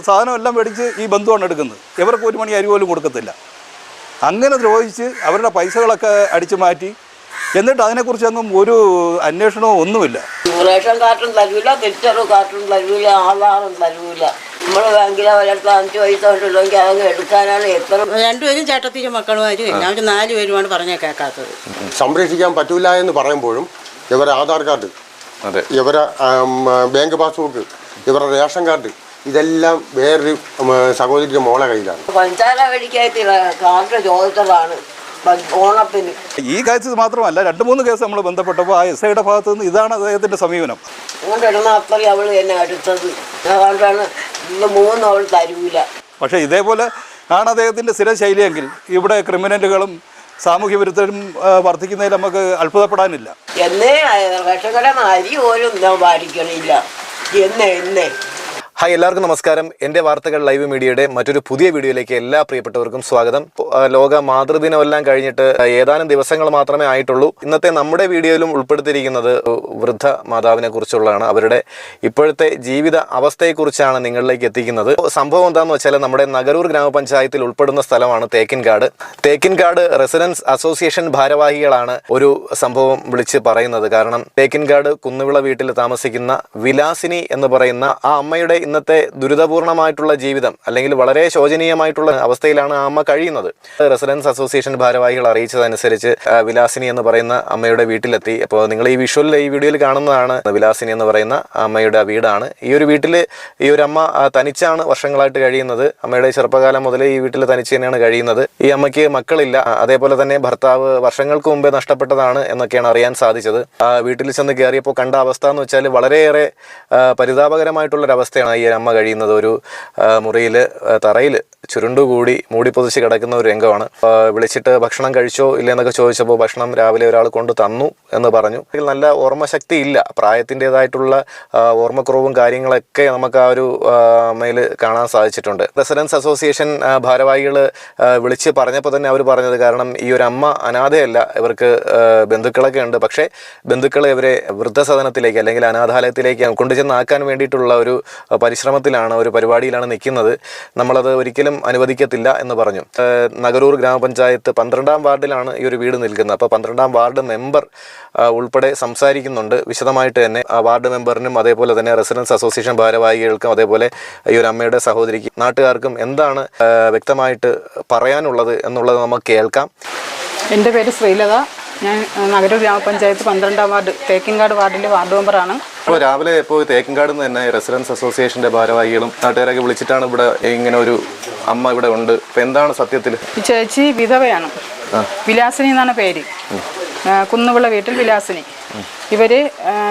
സാധനം എല്ലാം മേടിച്ച് ഈ ബന്ധുവാണ് എടുക്കുന്നത്. ഇവർക്ക് ഒരു മണി അരി പോലും കൊടുക്കത്തില്ല. അങ്ങനെ ദ്രോഹിച്ച് അവരുടെ പൈസകളൊക്കെ അടിച്ചു മാറ്റി. എന്നിട്ട് അതിനെക്കുറിച്ച് അങ്ങും ഒരു അന്വേഷണവും ഒന്നുമില്ല. റേഷൻ കാർഡും തരൂല തിരിച്ചറിവ് കാർഡും തരൂല ആധാറും തരൂല. നമ്മൾ ബാങ്കിലെ ഒരിടത്ത് അഞ്ച് പൈസ ഉണ്ടെങ്കിൽ അതങ്ങ് എടുക്കാനാണ് എത്ര രണ്ടുപേരും ചേട്ടത്തിന്റെ മക്കളുമാരും എല്ലാവരും നാല് പേരുമാണ് പറഞ്ഞ കേൾക്കാത്തത്. സംരക്ഷിക്കാൻ പറ്റൂല എന്ന് പറയുമ്പോഴും ഇവരെ ആധാർ കാർഡ് അതെ. ഇവരെ ബാങ്ക് പാസ്ബുക്ക് ഇവരുടെ റേഷൻ കാർഡ് ഇതെല്ലാം വേറൊരു സഹോദരിയുടെ മോളെ കയ്യിലാണ്. പഞ്ചാര മേടിക്കായിട്ട് കാർഡ് ചോദിച്ചതാണ് ഓണത്തിന്. ഈ കേസ് മാത്രമല്ല രണ്ട് മൂന്ന് കേസ് നമ്മൾ ബന്ധപ്പെട്ടപ്പോൾ ആ എസ് ഐയുടെ ഭാഗത്ത് നിന്ന് ഇതാണ് അദ്ദേഹത്തിന്റെ സമീപനം. പക്ഷെ അത്രയും അവൾ എന്നെ എടുത്തത് അതുകൊണ്ടാണ് മൂന്നും അവൾ തരൂല. പക്ഷേ ഇതേപോലെ ആണ് അദ്ദേഹത്തിന്റെ സ്ഥിര ശൈലിയെങ്കിൽ ഇവിടെ ക്രിമിനലുകളും സാമൂഹ്യ വിരുദ്ധരും വർദ്ധിക്കുന്നതിൽ നമുക്ക് അത്ഭുതപ്പെടാനില്ല. എന്നേ റേഷൻ നിന്ന് അരി പോലും ഞാൻ പാലിക്കണില്ല. എന്നേ എന്നേ. ഹായ് എല്ലാവർക്കും നമസ്കാരം. എന്റെ വാർത്തകൾ ലൈവ് മീഡിയയുടെ മറ്റൊരു പുതിയ വീഡിയോയിലേക്ക് എല്ലാ പ്രിയപ്പെട്ടവർക്കും സ്വാഗതം. ലോക മാതൃദിനമെല്ലാം കഴിഞ്ഞിട്ട് ഏതാനും ദിവസങ്ങൾ മാത്രമേ ആയിട്ടുള്ളൂ. ഇന്നത്തെ നമ്മുടെ വീഡിയോയിലും ഉൾപ്പെടുത്തിയിരിക്കുന്നത് വൃദ്ധ മാതാവിനെ കുറിച്ചുള്ളതാണ്. അവരുടെ ഇപ്പോഴത്തെ ജീവിത അവസ്ഥയെക്കുറിച്ചാണ് നിങ്ങളിലേക്ക് എത്തിക്കുന്നത്. സംഭവം എന്താണെന്ന് വെച്ചാൽ നമ്മുടെ നഗരൂർ ഗ്രാമപഞ്ചായത്തിൽ ഉൾപ്പെടുന്ന സ്ഥലമാണ് തേക്കിൻകാട്. തേക്കിൻകാട് റെസിഡൻസ് അസോസിയേഷൻ ഭാരവാഹികളാണ് ഒരു സംഭവം വിളിച്ച് പറയുന്നത്. കാരണം തേക്കിൻകാട് കുന്നുവിള വീട്ടിൽ താമസിക്കുന്ന വിലാസിനി എന്ന് പറയുന്ന ആ അമ്മയുടെ ഇന്നത്തെ ദുരിതപൂർണമായിട്ടുള്ള ജീവിതം അല്ലെങ്കിൽ വളരെ ശോചനീയമായിട്ടുള്ള അവസ്ഥയിലാണ് ആ അമ്മ കഴിയുന്നത്. റെസിഡൻസ് അസോസിയേഷൻ ഭാരവാഹികൾ അറിയിച്ചതനുസരിച്ച് വിലാസിനി എന്ന് പറയുന്ന അമ്മയുടെ വീട്ടിലെത്തി. അപ്പോൾ നിങ്ങൾ ഈ വിഷ്വലിൽ ഈ വീഡിയോയിൽ കാണുന്നതാണ്. വിലാസിനി എന്ന് പറയുന്ന അമ്മയുടെ വീടാണ്. ഈ ഒരു വീട്ടിൽ ഈ ഒരു അമ്മ തനിച്ചാണ് വർഷങ്ങളായിട്ട് കഴിയുന്നത്. അമ്മയുടെ ചെറുപ്പകാലം മുതൽ ഈ വീട്ടിൽ തനിച്ച് തന്നെയാണ് കഴിയുന്നത്. ഈ അമ്മയ്ക്ക് മക്കളില്ല. അതേപോലെ തന്നെ ഭർത്താവ് വർഷങ്ങൾക്ക് മുമ്പേ നഷ്ടപ്പെട്ടതാണ് എന്നൊക്കെയാണ് അറിയാൻ സാധിച്ചത്. വീട്ടിൽ ചെന്ന് കയറിയപ്പോൾ കണ്ട അവസ്ഥ എന്ന് വെച്ചാൽ വളരെയേറെ പരിതാപകരമായിട്ടുള്ളൊരവസ്ഥയാണ് ഈ അമ്മ കഴിയുന്നത് ഒരു മുറിയിൽ തറയിൽ ചുരുണ്ടുകൂടി മൂടി പൊതിച്ച് കിടക്കുന്ന ഒരു രംഗമാണ്. വിളിച്ചിട്ട് ഭക്ഷണം കഴിച്ചോ ഇല്ലെന്നൊക്കെ ചോദിച്ചപ്പോൾ ഭക്ഷണം രാവിലെ ഒരാൾ കൊണ്ട് തന്നു എന്ന് പറഞ്ഞു. നല്ല ഓർമ്മശക്തി ഇല്ല. പ്രായത്തിന്റെതായിട്ടുള്ള ഓർമ്മക്കുറവും കാര്യങ്ങളൊക്കെ നമുക്ക് ആ ഒരു അമ്മയിൽ കാണാൻ സാധിച്ചിട്ടുണ്ട്. റെസിഡൻസ് അസോസിയേഷൻ ഭാരവാഹികൾ വിളിച്ച് പറഞ്ഞപ്പോൾ തന്നെ അവർ പറഞ്ഞത് കാരണം ഈ ഒരു അമ്മ അനാഥയല്ല. ഇവർക്ക് ബന്ധുക്കളൊക്കെ ഉണ്ട്. പക്ഷേ ബന്ധുക്കൾ ഇവരെ വൃദ്ധസദനത്തിലേക്ക് അല്ലെങ്കിൽ അനാഥാലയത്തിലേക്ക് കൊണ്ടുചെന്നാക്കാൻ വേണ്ടിയിട്ടുള്ള ഒരു പരിശ്രമത്തിലാണ് ഒരു പരിപാടിയിലാണ് നിൽക്കുന്നത്. നമ്മളത് ഒരിക്കലും അനുവദിക്കത്തില്ല എന്ന് പറഞ്ഞു. നഗരൂർ ഗ്രാമപഞ്ചായത്ത് പന്ത്രണ്ടാം വാർഡിലാണ് ഈ ഒരു വീട് നിൽക്കുന്നത്. അപ്പോൾ പന്ത്രണ്ടാം വാർഡ് മെമ്പർ ഉൾപ്പെടെ സംസാരിക്കുന്നുണ്ട്. വിശദമായിട്ട് തന്നെ വാർഡ് മെമ്പറിനും അതേപോലെ തന്നെ റെസിഡൻസ് അസോസിയേഷൻ ഭാരവാഹികൾക്കും അതേപോലെ ഈ ഒരു അമ്മയുടെ സഹോദരിക്ക് നാട്ടുകാർക്കും എന്താണ് വ്യക്തമായിട്ട് പറയാനുള്ളത് എന്നുള്ളത് നമുക്ക് കേൾക്കാം. എന്റെ പേര് ശ്രീലത. ഞാൻ നഗര ഗ്രാമപഞ്ചായത്ത് പന്ത്രണ്ടാം വാർഡ് തേക്കിൻകാട് വാർഡിലെ വാർഡ് മെമ്പറാണ്. ഇപ്പോൾ രാവിലെ ഇപ്പോൾ തേക്കിൻകാട് നിന്ന് തന്നെ റെസിഡൻസ് അസോസിയേഷന്റെ ഭാരവാഹികളും നാട്ടുകാരൊക്കെ വിളിച്ചിട്ടാണ് ഇവിടെ ഇങ്ങനെ ഒരു അമ്മ ഇവിടെ ഉണ്ട്. ഇപ്പം എന്താണ് സത്യത്തിൽ? ചേച്ചി വിധവയാണ്. വിലാസിനി എന്നാണ് പേര്. കുന്നുവിള വീട്ടിൽ വിലാസിനി. ഇവർ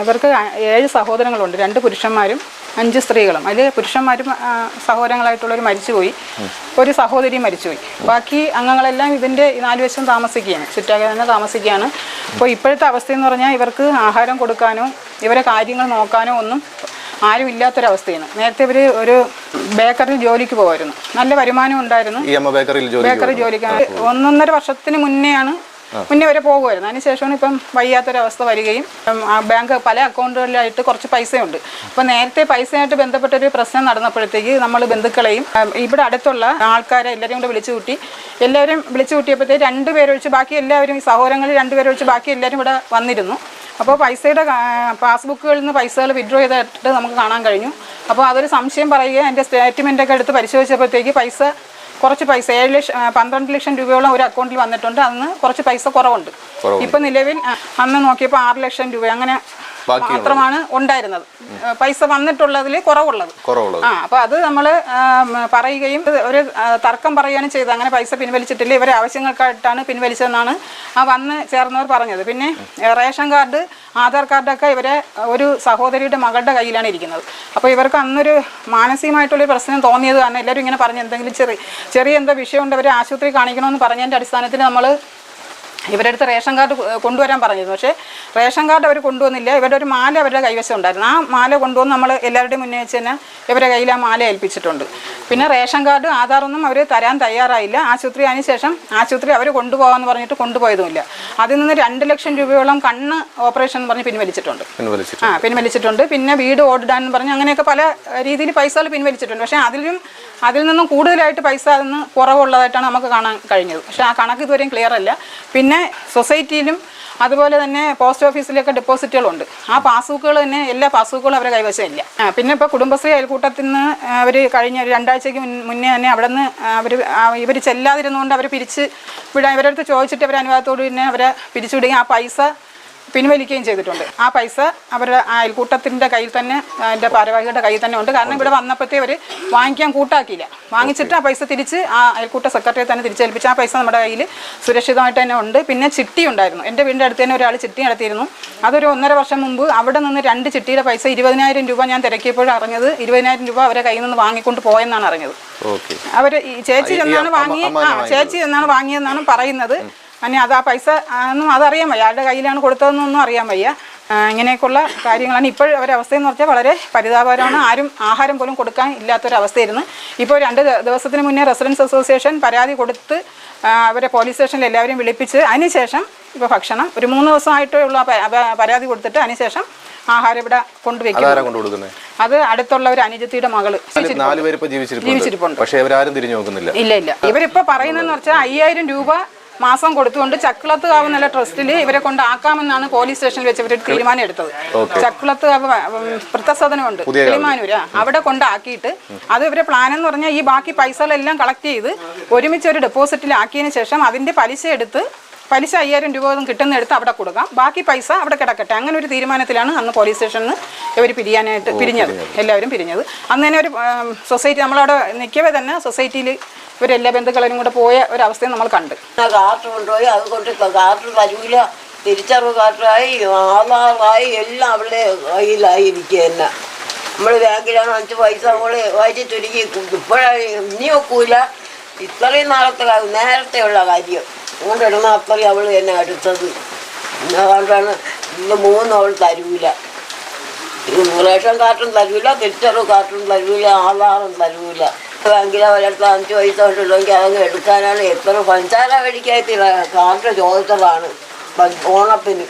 ഇവർക്ക് ഏഴ് സഹോദരങ്ങളുണ്ട്. രണ്ട് പുരുഷന്മാരും അഞ്ച് സ്ത്രീകളും. അതിൽ പുരുഷന്മാരും സഹോദരങ്ങളായിട്ടുള്ളവർ മരിച്ചുപോയി. ഒരു സഹോദരി മരിച്ചുപോയി. ബാക്കി അംഗങ്ങളെല്ലാം ഇതിന്റെ നാല് വശം താമസിക്കുകയാണ്. ചുറ്റാകെ തന്നെ താമസിക്കുകയാണ്. അപ്പോൾ ഇപ്പോഴത്തെ അവസ്ഥയെന്ന് പറഞ്ഞാൽ ഇവർക്ക് ആഹാരം കൊടുക്കാനോ ഇവരെ കാര്യങ്ങൾ നോക്കാനോ ഒന്നും ആരും ഇല്ലാത്തൊരവസ്ഥയാണ് നേരത്തെ ഇവർ ഒരു ബേക്കറിൽ ജോലിക്ക് പോകുമായിരുന്നു നല്ല വരുമാനം ഉണ്ടായിരുന്നു. ബേക്കറി ജോലിക്ക്. ഒന്നൊന്നര വർഷത്തിന് മുന്നെയാണ് മുന്നേ വരെ പോകുമായിരുന്നു. അതിനുശേഷമാണ് ഇപ്പം വയ്യാത്തൊരവസ്ഥ വരികയും ബാങ്ക് പല അക്കൗണ്ടുകളിലായിട്ട് കുറച്ച് പൈസയുണ്ട്. അപ്പോൾ നേരത്തെ പൈസയായിട്ട് ബന്ധപ്പെട്ടൊരു പ്രശ്നം നടന്നപ്പോഴത്തേക്ക് നമ്മൾ ബന്ധുക്കളെയും ഇവിടെ അടുത്തുള്ള ആൾക്കാരെ എല്ലാവരും കൂടെ വിളിച്ചു കൂട്ടി എല്ലാവരും വിളിച്ചു കൂട്ടിയപ്പോഴത്തേക്ക് രണ്ടുപേരൊഴിച്ച് ബാക്കി എല്ലാവരും സഹോദരങ്ങളിൽ രണ്ടുപേരൊഴിച്ച് ബാക്കി എല്ലാവരും ഇവിടെ വന്നിരുന്നു. അപ്പോൾ പൈസയുടെ പാസ്ബുക്കുകളിൽ നിന്ന് പൈസകൾ വിഡ്രോ ചെയ്തിട്ട് നമുക്ക് കാണാൻ കഴിഞ്ഞു. അപ്പോൾ അതൊരു സംശയം പറയുക എന്റെ സ്റ്റേറ്റ്മെന്റൊക്കെ എടുത്ത് പരിശോധിച്ചപ്പോഴത്തേക്ക് പൈസ കുറച്ച് പൈസ ഏഴ് ലക്ഷം പന്ത്രണ്ട് ലക്ഷം രൂപയോളം ഒരു അക്കൗണ്ടിൽ വന്നിട്ടുണ്ട്. അന്ന് കുറച്ച് പൈസ കുറവുണ്ട്. ഇപ്പൊ നിലവിൽ അന്ന് നോക്കിയപ്പോൾ ആറ് ലക്ഷം രൂപ. അങ്ങനെ മാത്രമാണ് ഉണ്ടായിരുന്നത്. പൈസ വന്നിട്ടുള്ളതിൽ കുറവുള്ളത്. കുറവുള്ളത്. ആ അപ്പൊ അത് നമ്മൾ പറയുകയും ഒരു തർക്കം പറയുകയും ചെയ്ത് അങ്ങനെ പൈസ പിൻവലിച്ചിട്ടില്ല. ഇവരെ ആവശ്യങ്ങൾക്കായിട്ടാണ് പിൻവലിച്ചതെന്നാണ് ആ വന്ന് ചേർന്നവർ പറഞ്ഞത്. പിന്നെ റേഷൻ കാർഡ് ആധാർ കാർഡൊക്കെ ഇവരെ ഒരു സഹോദരിയുടെ മകളുടെ കയ്യിലാണ് ഇരിക്കുന്നത്. അപ്പോൾ ഇവർക്ക് അന്നൊരു മാനസികമായിട്ടുള്ള പ്രശ്നം തോന്നിയത് കാരണം എല്ലാവരും ഇങ്ങനെ പറഞ്ഞു എന്തെങ്കിലും ചെറിയ ചെറിയ എന്തോ വിഷയമുണ്ട് അവരെ ആശുപത്രി കാണിക്കണമെന്ന് പറഞ്ഞതിന്റെ അടിസ്ഥാനത്തിൽ നമ്മൾ ഇവരുടെ അടുത്ത് റേഷൻ കാർഡ് കൊണ്ടുവരാൻ പറഞ്ഞിരുന്നു. പക്ഷേ റേഷൻ കാർഡ് അവർ കൊണ്ടുവന്നില്ല. ഇവരുടെ ഒരു മാല അവരുടെ കൈവശം ഉണ്ടായിരുന്നു. ആ മാല കൊണ്ടുവന്ന് നമ്മൾ എല്ലാവരുടെയും മുന്നേ വെച്ച് തന്നെ ഇവരുടെ കയ്യിൽ ആ മാല ഏൽപ്പിച്ചിട്ടുണ്ട്. പിന്നെ റേഷൻ കാർഡ് ആധാറൊന്നും അവർ തരാൻ തയ്യാറായില്ല. ആശുപത്രി അതിന് ശേഷം ആശുപത്രി അവർ കൊണ്ടുപോകാമെന്ന് പറഞ്ഞിട്ട് കൊണ്ടുപോയതുമില്ല. അതിൽ നിന്ന് രണ്ട് ലക്ഷം രൂപയോളം കണ്ണ് ഓപ്പറേഷൻ എന്ന് പറഞ്ഞ് പിൻവലിച്ചിട്ടുണ്ട്. പിൻവലിച്ചിട്ട് ആ പിൻവലിച്ചിട്ടുണ്ട്. പിന്നെ വീട് ഓടിടാൻ എന്ന് പറഞ്ഞ് അങ്ങനെയൊക്കെ പല രീതിയിൽ പൈസകൾ പിൻവലിച്ചിട്ടുണ്ട്. പക്ഷേ അതിലും അതിൽ നിന്നും കൂടുതലായിട്ട് പൈസ അതിന് കുറവുള്ളതായിട്ടാണ് നമുക്ക് കാണാൻ കഴിഞ്ഞത്. പക്ഷേ ആ കണക്ക് ഇതുവരെയും ക്ലിയർ അല്ല. പിന്നെ സൊസൈറ്റിയിലും അതുപോലെ തന്നെ പോസ്റ്റ് ഓഫീസിലൊക്കെ ഡെപ്പോസിറ്റുകളുണ്ട്. ആ പാസ്ബുക്കുകൾ തന്നെ എല്ലാ പാസ്ബുക്കുകളും അവരെ കൈവശം ഇല്ല. പിന്നെ ഇപ്പോൾ കുടുംബശ്രീ അയൽക്കൂട്ടത്തിൽ നിന്ന് അവർ കഴിഞ്ഞ ഒരു രണ്ടാഴ്ചയ്ക്ക് മുന്നേ തന്നെ അവിടെ നിന്ന് അവർ ഇവർ ചെല്ലാതിരുന്നുകൊണ്ട് അവർ പിരിച്ച് വിടാൻ ഇവരടുത്ത് ചോദിച്ചിട്ട് അവർ അനുവാദത്തോട് തന്നെ അവരെ പിരിച്ചുവിടുകയും ആ പൈസ പിൻവലിക്കുകയും ചെയ്തിട്ടുണ്ട്. ആ പൈസ അവരുടെ അയൽക്കൂട്ടത്തിന്റെ കയ്യിൽ തന്നെ അതിന്റെ ഭാരവാഹികളുടെ കയ്യിൽ തന്നെ ഉണ്ട്. കാരണം ഇവിടെ വന്നപ്പോഴത്തേ അവർ വാങ്ങിക്കാൻ കൂട്ടാക്കിയില്ല. വാങ്ങിച്ചിട്ട് ആ പൈസ തിരിച്ച് ആ അയൽക്കൂട്ട സെക്രട്ടറിയെ തന്നെ തിരിച്ചേൽപ്പിച്ച് ആ പൈസ നമ്മുടെ കയ്യിൽ സുരക്ഷിതമായിട്ട് തന്നെ ഉണ്ട്. പിന്നെ ചിട്ടി ഉണ്ടായിരുന്നു. എന്റെ വീടിന്റെ അടുത്ത് തന്നെ ഒരാൾ ചിട്ടി നടത്തിയിരുന്നു. അതൊരു ഒന്നര വർഷം മുമ്പ് അവിടെ നിന്ന് രണ്ട് ചിട്ടിയുടെ പൈസ ഇരുപതിനായിരം രൂപ ഞാൻ തിരക്കിയപ്പോൾ അറിഞ്ഞത്. ഇരുപതിനായിരം രൂപ അവരെ കയ്യിൽ നിന്ന് വാങ്ങിക്കൊണ്ട് പോയെന്നാണ് അറിഞ്ഞത്. അവർ ഈ ചേച്ചി എന്നാണ് വാങ്ങി ആ ചേച്ചി എന്നാണ് വാങ്ങിയെന്നാണ് പറയുന്നത്. അനി അത് ആ പൈസ ഒന്നും അതറിയാൻ വയ്യ. ആരുടെ കയ്യിലാണ് കൊടുത്തതെന്നൊന്നും അറിയാൻ വയ്യ. ഇങ്ങനെയൊക്കെയുള്ള കാര്യങ്ങളാണ്. ഇപ്പോൾ അവസ്ഥയെന്ന് പറഞ്ഞാൽ വളരെ പരിതാപകരമാണ്. ആരും ആഹാരം പോലും കൊടുക്കാൻ ഇല്ലാത്തൊരവസ്ഥയായിരുന്നു. ഇപ്പോൾ രണ്ട് ദിവസത്തിന് മുന്നേ റെസിഡൻസ് അസോസിയേഷൻ പരാതി കൊടുത്ത് അവരെ പോലീസ് സ്റ്റേഷനിൽ എല്ലാവരും വിളിപ്പിച്ച് അതിനുശേഷം ഇപ്പോൾ ഭക്ഷണം ഒരു മൂന്ന് ദിവസമായിട്ടേ ഉള്ള പരാതി കൊടുത്തിട്ട് അതിനുശേഷം ആഹാരം ഇവിടെ കൊണ്ടുവയ്ക്കും അത് അടുത്തുള്ള ഒരു അനുജത്തിയുടെ മകൾ. ജീവിച്ചിരിപ്പുണ്ട്. പക്ഷേ തിരിഞ്ഞു നോക്കുന്നില്ല. ഇല്ല ഇല്ല. ഇവരിപ്പോ പറയുന്നതെന്ന് വെച്ചാൽ അയ്യായിരം രൂപ മാസം കൊടുത്തുകൊണ്ട് ചക്കുളത്ത് കാവ് എന്നുള്ള ട്രസ്റ്റിൽ ഇവരെ കൊണ്ട് ആക്കാമെന്നാണ് പോലീസ് സ്റ്റേഷനിൽ വെച്ച് ഇവർ തീരുമാനം എടുത്തത്. ചക്കുളത്ത് കാവ് വൃത്തസദനമുണ്ട് തീരുമാനൂര കിളിമാനൂര്. അവിടെ കൊണ്ടാക്കിയിട്ട് അത് ഇവരെ പ്ലാൻ എന്ന് പറഞ്ഞാൽ ഈ ബാക്കി പൈസകളെല്ലാം കളക്ട് ചെയ്ത് ഒരുമിച്ച് ഒരു ഡെപ്പോസിറ്റിൽ ആക്കിയതിന് ശേഷം അതിന്റെ പലിശ എടുത്ത് പലിശ അയ്യായിരം രൂപ ഒന്നും കിട്ടുന്നെടുത്ത് അവിടെ കൊടുക്കാം. ബാക്കി പൈസ അവിടെ കിടക്കട്ടെ. അങ്ങനെ ഒരു തീരുമാനത്തിലാണ് അന്ന് പോലീസ് സ്റ്റേഷനിൽ നിന്ന് ഇവർ പിരിയാനായിട്ട് പിരിഞ്ഞത്. എല്ലാവരും പിരിഞ്ഞത്. അന്ന് തന്നെ ഒരു സൊസൈറ്റി നമ്മളവിടെ നിൽക്കവേ തന്നെ സൊസൈറ്റിയിൽ ഇവരെല്ലാ ബന്ധുക്കളും കൂടെ പോയ ഒരവസ്ഥയും നമ്മൾ കണ്ട്. കാർട്ട് കൊണ്ടുപോയി അത് കൊണ്ട് കാർട്ട് തരൂല തിരിച്ചറിവ് കാർട്ടായി ആധാറായി എല്ലാം അവളുടെ കയ്യിലായിരിക്കുക തന്നെ. നമ്മൾ ബാങ്കിലാണ് അഞ്ച് പൈസ അവളെ വായിച്ച് ചുരുക്കി. ഇപ്പോഴാണ് ഇനി ഒക്കൂല ഇത്രയും നാളത്തെ കാര്യം നേരത്തെയുള്ള കാര്യം. അതുകൊണ്ടിടുന്ന അത്രയും അവൾ എന്നെ അടുത്തത്. അതുകൊണ്ടാണ് ഇന്ന് മൂന്നും അവൾ തരൂല. റേഷൻ കാർഡും തരൂല തിരിച്ചറിവ് കാർഡും തരൂല ആധാറും തരൂല. ബാങ്കിലെ അവരടുത്ത് അഞ്ച് പൈസ കൊണ്ടുള്ളെങ്കിൽ അതങ്ങ് എടുക്കാനാണ് എത്ര പഞ്ചാര മേടിക്കാത്തി കാർഡ് ചോദിച്ചതാണ്. ഓണത്തിന്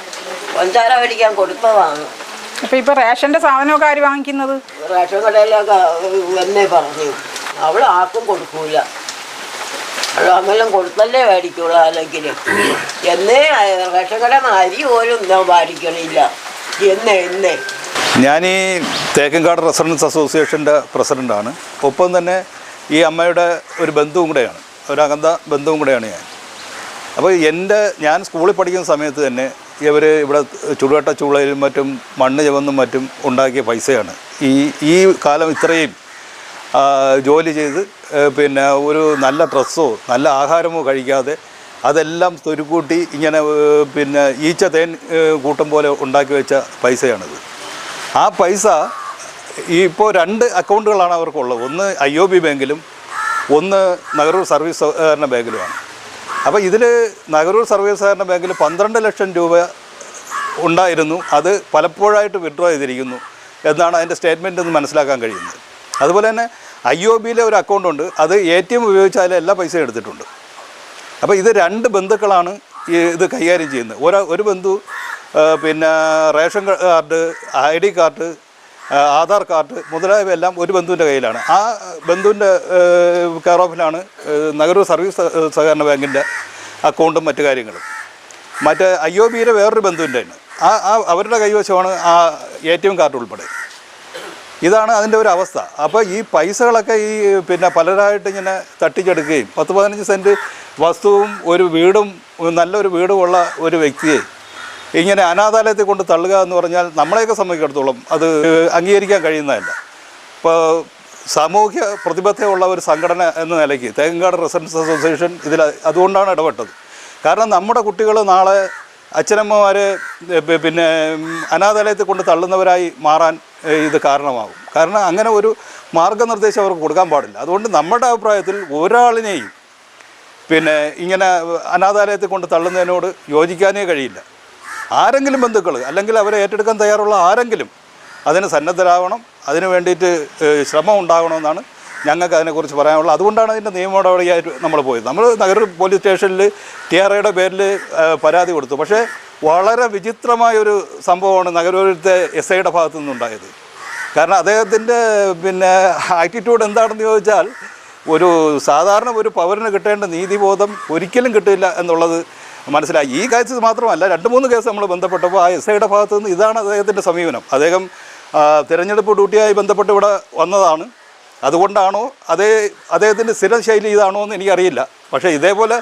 പഞ്ചാര മേടിക്കാൻ കൊടുത്തതാണ്. അപ്പൊ ഇപ്പൊ റേഷന്റെ സാധനമൊക്കെ ആര് വാങ്ങിക്കുന്നത്? റേഷൻ കടയിലൊക്കെ എന്നെ പറഞ്ഞു. അവൾ ആർക്കും കൊടുക്കൂല. അതെല്ലാം കൊടുത്തല്ലേ മേടിക്കുള്ളൂ അല്ലെങ്കിൽ. എന്നേ റേഷൻ അരി പോലും ഞാൻ മേടിക്കണില്ല എന്നേ എന്നേ. ഞാൻ ഈ തേക്കങ്കാട് റെസിഡൻസ് അസോസിയേഷന്റെ പ്രസിഡന്റാണ്. ഒപ്പം തന്നെ ഈ അമ്മയുടെ ഒരു ബന്ധുവും കൂടെയാണ്. ഒരു അകന്ത ബന്ധുവും കൂടെയാണ് ഞാൻ. അപ്പോൾ എന്റെ ഞാൻ സ്കൂളിൽ പഠിക്കുന്ന സമയത്ത് തന്നെ ഇവർ ഇവിടെ ചുടുവട്ട ചൂളയിലും മറ്റും മണ്ണ് ചുവന്നും മറ്റും ഉണ്ടാക്കിയ പൈസയാണ്. ഈ ഈ കാലം ഇത്രയും ജോലി ചെയ്ത് പിന്നെ ഒരു നല്ല ഡ്രസ്സോ നല്ല ആഹാരമോ കഴിക്കാതെ അതെല്ലാം തൊരുക്കൂട്ടി ഇങ്ങനെ പിന്നെ ഈച്ച തേൻ കൂട്ടം പോലെ ഉണ്ടാക്കി വെച്ച പൈസയാണിത്. ആ പൈസ ഈ ഇപ്പോൾ രണ്ട് അക്കൗണ്ടുകളാണ് അവർക്കുള്ളത്. ഒന്ന് ഐ ഒ ബി ബാങ്കിലും ഒന്ന് നഗരൂർ സർവീസ് സഹകരണ ബാങ്കിലുമാണ്. അപ്പോൾ ഇതിൽ നഗരൂർ സർവീസ് സഹകരണ ബാങ്കിൽ പന്ത്രണ്ട് ലക്ഷം രൂപ ഉണ്ടായിരുന്നു. അത് പലപ്പോഴായിട്ട് വിഡ്രോ ചെയ്തിരിക്കുന്നു എന്നാണ് അതിന്റെ സ്റ്റേറ്റ്മെന്റ് നിന്ന് മനസ്സിലാക്കാൻ കഴിയുന്നത്. അതുപോലെ തന്നെ ഐ ഒ ബിയിലെ ഒരു അക്കൗണ്ട് ഉണ്ട്. അത് എ ടി എം ഉപയോഗിച്ചാൽ എല്ലാ പൈസയും എടുത്തിട്ടുണ്ട്. അപ്പോൾ ഇത് രണ്ട് ബന്ധുക്കളാണ് ഇത് കൈകാര്യം ചെയ്യുന്നത്. ഒരാ ഒരു ബന്ധു പിന്നെ ration card I D card Aadhaar card മുതലായവയെല്ലാം ഒരു ബന്ധുവിന്റെ കയ്യിലാണ്. ആ ബന്ധുവിന്റെ കെയർ ഓഫിലാണ് നഗരൂർ സർവീസ് സഹകരണ ബാങ്കിന്റെ അക്കൗണ്ടും മറ്റു കാര്യങ്ങളും. മറ്റേ ഐ ഒ ബിയിലെ വേറൊരു ബന്ധുവിന്റെ ആ അവരുടെ കൈവശമാണ് ആ എ ടി എം കാർഡ് ഉൾപ്പെടെ. ഇതാണ് അതിന്റെ ഒരു അവസ്ഥ. അപ്പോൾ ഈ പൈസകളൊക്കെ ഈ പിന്നെ പലരായിട്ട് ഇങ്ങനെ തട്ടിച്ചെടുക്കുകയും പത്ത് പതിനഞ്ച് സെന്റ് വസ്തുവും ഒരു വീടും നല്ലൊരു വീടുമുള്ള ഒരു വ്യക്തിയെ ഇങ്ങനെ അനാഥാലയത്തിൽ കൊണ്ട് തള്ളുക എന്ന് പറഞ്ഞാൽ നമ്മളെയൊക്കെ സംബന്ധിച്ചിടത്തോളം അത് അംഗീകരിക്കാൻ കഴിയുന്നതല്ല. ഇപ്പോൾ സാമൂഹ്യ പ്രതിബദ്ധതയുള്ള ഒരു സംഘടന എന്ന നിലയ്ക്ക് തേങ്ങാട് റെസിഡൻസ് അസോസിയേഷൻ ഇതിൽ അതുകൊണ്ടാണ് ഇടപെട്ടത്. കാരണം നമ്മുടെ കുട്ടികൾ നാളെ അച്ഛനമ്മമാരെ പിന്നെ അനാഥാലയത്തിൽ കൊണ്ട് തള്ളുന്നവരായി മാറാൻ ഇത് കാരണമാകും. കാരണം അങ്ങനെ ഒരു മാർഗനിർദ്ദേശം അവർക്ക് കൊടുക്കാൻ പാടില്ല. അതുകൊണ്ട് നമ്മുടെ അഭിപ്രായത്തിൽ ഒരാളിനെയും പിന്നെ ഇങ്ങനെ അനാഥാലയത്തിൽ കൊണ്ട് തള്ളുന്നതിനോട് യോജിക്കാനേ കഴിയില്ല. ആരെങ്കിലും ബന്ധുക്കൾ അല്ലെങ്കിൽ അവരെ ഏറ്റെടുക്കാൻ തയ്യാറുള്ള ആരെങ്കിലും അതിന് സന്നദ്ധരാവണം അതിന് വേണ്ടിയിട്ട് ശ്രമം ഉണ്ടാകണമെന്നാണ് ഞങ്ങൾക്ക് അതിനെക്കുറിച്ച് പറയാനുള്ളത്. അതുകൊണ്ടാണ് അതിന്റെ നിയമ നടപടിയായിട്ട് നമ്മൾ പോയത്. നമ്മൾ നഗര പോലീസ് സ്റ്റേഷനിൽ ടി പേരിൽ പരാതി കൊടുത്തു. പക്ഷേ വളരെ വിചിത്രമായൊരു സംഭവമാണ് നഗരത്തെ എസ് ഐയുടെ ഭാഗത്തു നിന്നുണ്ടായത്. കാരണം അദ്ദേഹത്തിന്റെ പിന്നെ ആറ്റിറ്റ്യൂഡ് എന്താണെന്ന് ചോദിച്ചാൽ ഒരു സാധാരണ ഒരു പൗരന് കിട്ടേണ്ട നീതിബോധം ഒരിക്കലും കിട്ടില്ല എന്നുള്ളത് മനസ്സിലായി. ഈ കേസ് മാത്രമല്ല രണ്ട് മൂന്ന് കേസ് നമ്മൾ ബന്ധപ്പെട്ടപ്പോൾ ആ എസ് ഐയുടെ ഭാഗത്തു നിന്ന് ഇതാണ് അദ്ദേഹത്തിന്റെ സമീപനം. അദ്ദേഹം തിരഞ്ഞെടുപ്പ് ഡ്യൂട്ടിയായി ബന്ധപ്പെട്ട് ഇവിടെ വന്നതാണ്. അതുകൊണ്ടാണോ അതേ അദ്ദേഹത്തിന്റെ സ്ഥിരം ശൈലി ഇതാണോ എന്ന് എനിക്കറിയില്ല. പക്ഷേ ഇതേപോലെ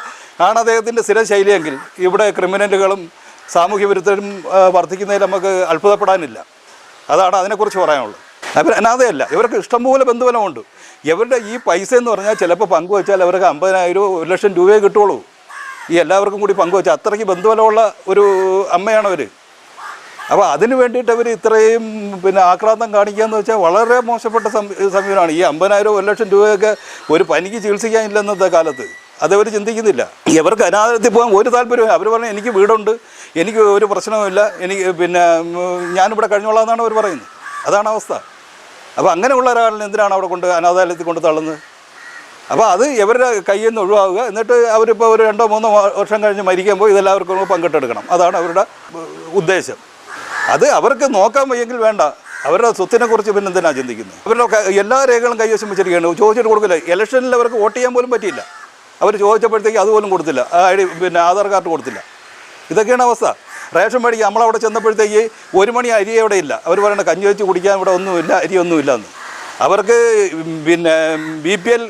ആണ് അദ്ദേഹത്തിന്റെ സ്ഥിരം ശൈലിയെങ്കിൽ ഇവിടെ ക്രിമിനലുകളും സാമൂഹ്യ വിരുദ്ധരും വർദ്ധിക്കുന്നതിൽ നമുക്ക് അത്ഭുതപ്പെടാനില്ല. അതാണ് അതിനെക്കുറിച്ച് പറയാനുള്ളത്. അവർ അനാഥയല്ല ഇവർക്ക് ഇഷ്ടംപോലെ ബന്ധുബലമുണ്ട്. ഇവരുടെ ഈ പൈസ എന്ന് പറഞ്ഞാൽ ചിലപ്പോൾ പങ്കുവച്ചാൽ അവർക്ക് അമ്പതിനായിരം ഒരു ലക്ഷം രൂപയെ കിട്ടുള്ളൂ ഈ എല്ലാവർക്കും കൂടി പങ്കുവച്ചാൽ അത്രയ്ക്ക് ബന്ധുബലമുള്ള ഒരു അമ്മയാണ് അവർ അപ്പോൾ അതിന് വേണ്ടിയിട്ട് അവർ ഇത്രയും പിന്നെ ആക്രാന്തം കാണിക്കുക എന്ന് വെച്ചാൽ വളരെ മോശപ്പെട്ട സമീപനമാണ് ഈ അമ്പതിനായിരം ഒരു ലക്ഷം രൂപയൊക്കെ ഒരു പനിക്ക് ചികിത്സിക്കാനില്ലെന്നത്തെ കാലത്ത് അതവർ ചിന്തിക്കുന്നില്ല. ഇവർക്ക് അനാഥത്തിൽ പോകാൻ ഒരു താല്പര്യമില്ല അവർ പറഞ്ഞു എനിക്ക് വീടുണ്ട് എനിക്ക് ഒരു പ്രശ്നവുമില്ല എനിക്ക് പിന്നെ ഞാനിവിടെ കഴിഞ്ഞോളാം എന്നാണ് അവർ പറയുന്നത്. അതാണ് അവസ്ഥ. അപ്പോൾ അങ്ങനെയുള്ള ഒരാളിനെ എന്തിനാണ് അവിടെ കൊണ്ട് അനാഥാലയത്തിൽ കൊണ്ട് തള്ളുന്നത്? അപ്പോൾ അത് ഇവരുടെ കയ്യിൽ നിന്ന് ഒഴിവാകുക. എന്നിട്ട് അവരിപ്പോൾ ഒരു രണ്ടോ മൂന്നോ വർഷം കഴിഞ്ഞ് മരിക്കുമ്പോൾ ഇതെല്ലാവർക്കും കൂടെ പങ്കിട്ടെടുക്കണം. അതാണ് അവരുടെ ഉദ്ദേശം. അത് അവർക്ക് നോക്കാൻ വയ്യെങ്കിൽ വേണ്ട. അവരുടെ സ്വത്തിനെ കുറിച്ച് പിന്നെ എന്തിനാണ് ചിന്തിക്കുന്നത് അവരുടെ എല്ലാ രേഖകളും കൈവശം വെച്ചിരിക്കുകയാണ്. ചോദിച്ചിട്ട് കൊടുക്കില്ല. ഇലക്ഷനിൽ അവർക്ക് വോട്ട് ചെയ്യാൻ പോലും പറ്റിയില്ല. അവർ ചോദിച്ചപ്പോഴത്തേക്ക് അതുപോലും കൊടുത്തില്ല. ഐ ഡി പിന്നെ ആധാർ കാർഡ് കൊടുത്തില്ല. ഇതൊക്കെയാണ് അവസ്ഥ. റേഷൻ മേടിക്കുക നമ്മളവിടെ ചെന്നപ്പോഴത്തേക്ക് ഒരു മണി അരി അവിടെ ഇല്ല. അവർ പറയണ കഞ്ഞി വെച്ച് കുടിക്കാൻ ഇവിടെ ഒന്നുമില്ല അരി ഒന്നുമില്ല എന്ന് അവർക്ക് പിന്നെ ബി പി എൽ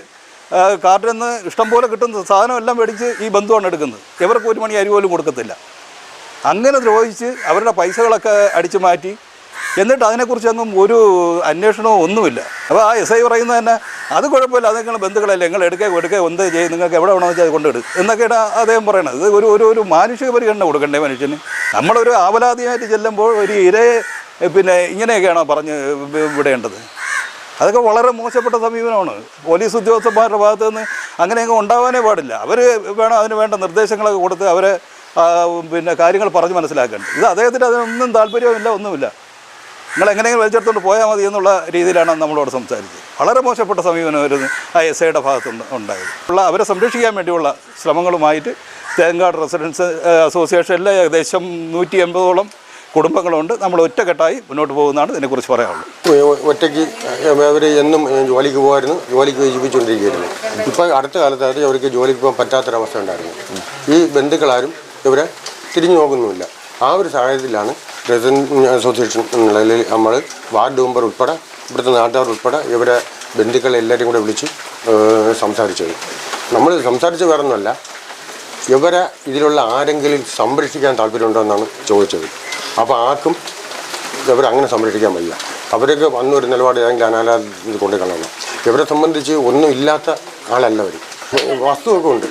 കാർഡിൽ നിന്ന് ഇഷ്ടംപോലെ കിട്ടുന്ന സാധനം എല്ലാം മേടിച്ച് ഈ ബന്ധുവാണ് എടുക്കുന്നത്. ഇവർക്ക് ഒരു മണി അരി പോലും കൊടുക്കത്തില്ല. അങ്ങനെ ദ്രോഹിച്ച് അവരുടെ പൈസകളൊക്കെ അടിച്ചു മാറ്റി എന്നിട്ട് അതിനെക്കുറിച്ചൊന്നും ഒരു അന്വേഷണവും ഒന്നുമില്ല. അപ്പോൾ ആ എസ് ഐ പറയുന്നത് തന്നെ അത് കുഴപ്പമില്ല അത് നിങ്ങൾ ബന്ധുക്കളല്ലേ നിങ്ങൾ എടുക്കുക എടുക്കുക എന്ത് ചെയ്യും നിങ്ങൾക്ക് എവിടെ വേണമെന്ന് വെച്ചാൽ അത് കൊണ്ടിടും എന്നൊക്കെയാണ് അദ്ദേഹം പറയണത്. ഇത് ഒരു ഒരു ഒരു മാനുഷിക പരിഗണന കൊടുക്കണ്ടേ മനുഷ്യന്? നമ്മളൊരു ആവലാതിയായിട്ട് ചെല്ലുമ്പോൾ ഒരു ഇരയെ പിന്നെ ഇങ്ങനെയൊക്കെയാണോ പറഞ്ഞ് വിടേണ്ടത്? അതൊക്കെ വളരെ മോശപ്പെട്ട സമീപനമാണ്. പോലീസ് ഉദ്യോഗസ്ഥന്മാരുടെ ഭാഗത്തു നിന്ന് അങ്ങനെയൊക്കെ ഉണ്ടാവാനേ പാടില്ല. അവർ വേണം അതിന് വേണ്ട നിർദ്ദേശങ്ങളൊക്കെ കൊടുത്ത് അവരെ പിന്നെ കാര്യങ്ങൾ പറഞ്ഞ് മനസ്സിലാക്കേണ്ടത് ഇത് അദ്ദേഹത്തിന് അതിനൊന്നും താല്പര്യമില്ല ഒന്നുമില്ല. നിങ്ങൾ എങ്ങനെയെങ്കിലും വലിച്ചെടുത്തുകൊണ്ട് പോയാൽ മതി എന്നുള്ള രീതിയിലാണ് നമ്മളോട് സംസാരിച്ചത്. വളരെ മോശപ്പെട്ട സമീപനമായിരുന്നു ആ എസ് ഐയുടെ ഭാഗത്തുനിന്ന് ഉണ്ടായത്. ഉള്ള അവരെ സംരക്ഷിക്കാൻ വേണ്ടിയുള്ള ശ്രമങ്ങളുമായിട്ട് തേങ്കാട് റെസിഡൻസ് അസോസിയേഷനിലെ ഏകദേശം നൂറ്റി എൺപതോളം കുടുംബങ്ങളുണ്ട്. നമ്മൾ ഒറ്റക്കെട്ടായി മുന്നോട്ട് പോകുന്നതാണ് ഇതിനെക്കുറിച്ച് പറയാനുള്ളത്. ഒറ്റയ്ക്ക് അവർ എന്നും ജോലിക്ക് പോകുമായിരുന്നു ജോലിക്ക് ജീവിച്ചുകൊണ്ടിരിക്കുകയായിരുന്നു. ഇപ്പോൾ അടുത്ത കാലത്തായിട്ട് അവർക്ക് ജോലിക്ക് പോകാൻ പറ്റാത്തൊരവസ്ഥ ഉണ്ടായിരുന്നു. ഈ ബന്ധുക്കളാരും ഇവരെ തിരിഞ്ഞു നോക്കുന്നുമില്ല. ആ ഒരു സാഹചര്യത്തിലാണ് റെസിഡന്റ് അസോസിയേഷൻ നമ്മൾ വാർഡ് മെമ്പർ ഉൾപ്പെടെ ഇവിടുത്തെ നാട്ടുകാർ ഉൾപ്പെടെ ഇവരെ ബന്ധുക്കളെ എല്ലാവരും കൂടെ വിളിച്ച് സംസാരിച്ചത്. നമ്മൾ സംസാരിച്ച് വേറെ ഒന്നുമല്ല ഇവരെ ഇതിലുള്ള ആരെങ്കിലും സംരക്ഷിക്കാൻ താല്പര്യമുണ്ടോ എന്നാണ് ചോദിച്ചത്. അപ്പോൾ ആർക്കും ഇവരെ അങ്ങനെ സംരക്ഷിക്കാൻ വയ്യ. അവരൊക്കെ വന്ന ഒരു നിലപാട് ഏതെങ്കിലും അനാലാത്തിൽ കൊണ്ട് കളയണം ഇവരെ സംബന്ധിച്ച് ഒന്നും ഇല്ലാത്ത ആളല്ല അവർ വസ്തുവൊക്കെ ഉണ്ട്.